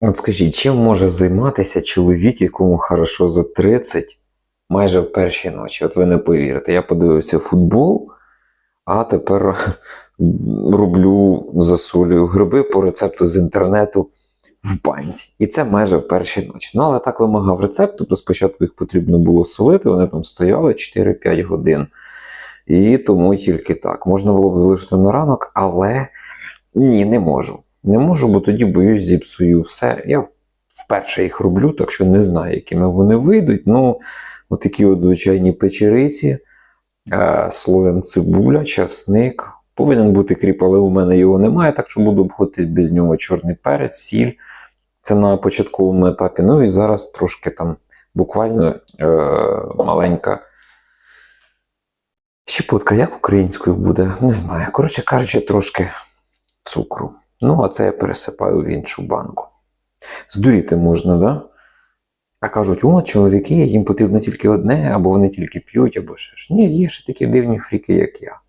От скажіть, чим може займатися чоловік, якому хорошо за 30 майже в першій ночі? От ви не повірите. Я подивився футбол, а тепер роблю засолюю гриби по рецепту з інтернету в банці. І це майже в першій ночі. Ну, але так вимагав рецепт, тобто спочатку їх потрібно було солити, вони там стояли 4-5 годин. І тому тільки так. Можна було б залишити на ранок, але ні, не можу. Не можу, бо тоді боюсь, зіпсую все. Я вперше їх роблю, так що не знаю, якими вони вийдуть. Ну, отакі от звичайні печериці, е, слоєм цибуля, часник. Повинен бути кріп, але у мене його немає, так що буду обходитись без нього чорний перець, сіль. Це на початковому етапі. Ну і зараз трошки там буквально е, маленька щепотка, як українською буде, не знаю. Коротше кажучи, трошки цукру. Ну, а це я пересипаю в іншу банку. Здуріти можна, да? А кажуть, о, чоловіки, їм потрібно тільки одне, або вони тільки п'ють, або ще ж. Ні, є ще такі дивні фріки, як я.